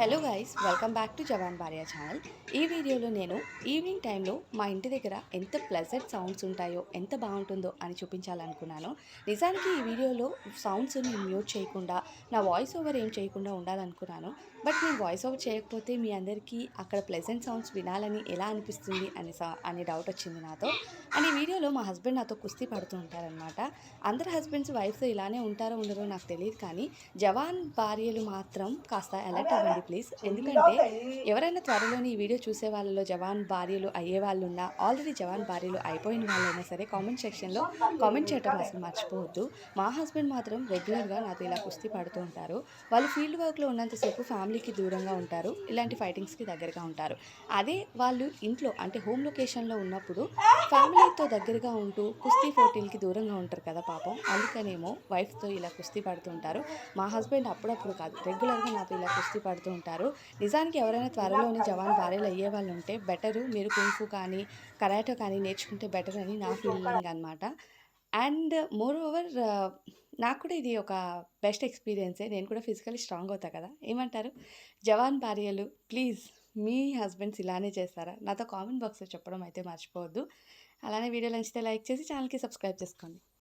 Hello guys welcome back to Jawan Bharya channel ఈ వీడియోలో నేను ఈవినింగ్ టైంలో మా ఇంటి దగ్గర ఎంత ప్లెజెంట్ సౌండ్స్ ఉంటాయో ఎంత బాగుంటుందో అని చూపించాలనుకున్నాను. నిజానికి ఈ వీడియోలో సౌండ్స్ నేను మ్యూట్ చేయకుండా నా వాయిస్ ఓవర్ ఏం చేయకుండా ఉండాలనుకున్నాను. బట్ నేను వాయిస్ ఓవర్ చేయకపోతే మీ అందరికీ అక్కడ ప్లెజెంట్ సౌండ్స్ వినాలని ఎలా అనిపిస్తుంది అని సా- అనే డౌట్ వచ్చింది నాతో. అండ్ ఈ వీడియోలో మా హస్బెండ్ నాతో కుస్తీ పడుతూ ఉంటారనమాట అందరు హస్బెండ్స్ వైఫ్స్ ఇలానే ఉంటారో ఉండరో నాకు తెలియదు కానీ జవాన్ భార్యలు మాత్రం కాస్త అలర్ట్ అవ్వండి. ప్లీజ్. ఎందుకంటే ఎవరైనా త్వరలోని ఈ వీడియో చూసే వాళ్ళలో జవాన్ భార్యలు అయ్యే వాళ్ళు ఉన్నా ఆల్రెడీ జవాన్ భార్యలు అయిపోయిన వాళ్ళైనా సరే కామెంట్ సెక్షన్లో కామెంట్ చేయటం అసలు మర్చిపోవద్దు. మా హస్బెండ్ మాత్రం రెగ్యులర్గా నాతో ఇలా కుస్తీ పడుతూ ఉంటారు. వాళ్ళు ఫీల్డ్ వర్క్లో ఉన్నంతసేపు ఫ్యామిలీకి దూరంగా ఉంటారు. ఇలాంటి ఫైటింగ్స్కి దగ్గరగా ఉంటారు. అదే వాళ్ళు ఇంట్లో అంటే హోమ్ లొకేషన్లో ఉన్నప్పుడు ఫ్యామిలీతో దగ్గరగా ఉంటూ కుస్తీ పోటీలకి దూరంగా ఉంటారు కదా పాపం. అందుకనేమో వైఫ్తో ఇలా కుస్తీ పడుతుంటారు మా హస్బెండ్ అప్పుడప్పుడు కాదు రెగ్యులర్గా నాతో ఇలా కుస్తీ పడుతూ ఉంటారు. నిజానికి ఎవరైనా త్వరలోనే జవాన్ భార్యలు అయ్యే వాళ్ళు ఉంటే బెటరు. మీరు కుంఫు కానీ కరాటో కానీ నేర్చుకుంటే బెటర్ అని నా ఫీలింగ్ అనమాట అండ్ మోర్ ఓవర్ నాకు కూడా ఇది ఒక బెస్ట్ ఎక్స్పీరియన్సే. నేను కూడా ఫిజికలీ స్ట్రాంగ్ అవుతా కదా. ఏమంటారు? జవాన్ భార్యలు ప్లీజ్ మీ హస్బెండ్స్ ఇలానే చేస్తారా? నాతో కామెంట్ బాక్స్లో చెప్పడం అయితే మర్చిపోవద్దు. అలానే వీడియో నచ్చితే లైక్ చేసి ఛానల్కి సబ్స్క్రైబ్ చేసుకోండి.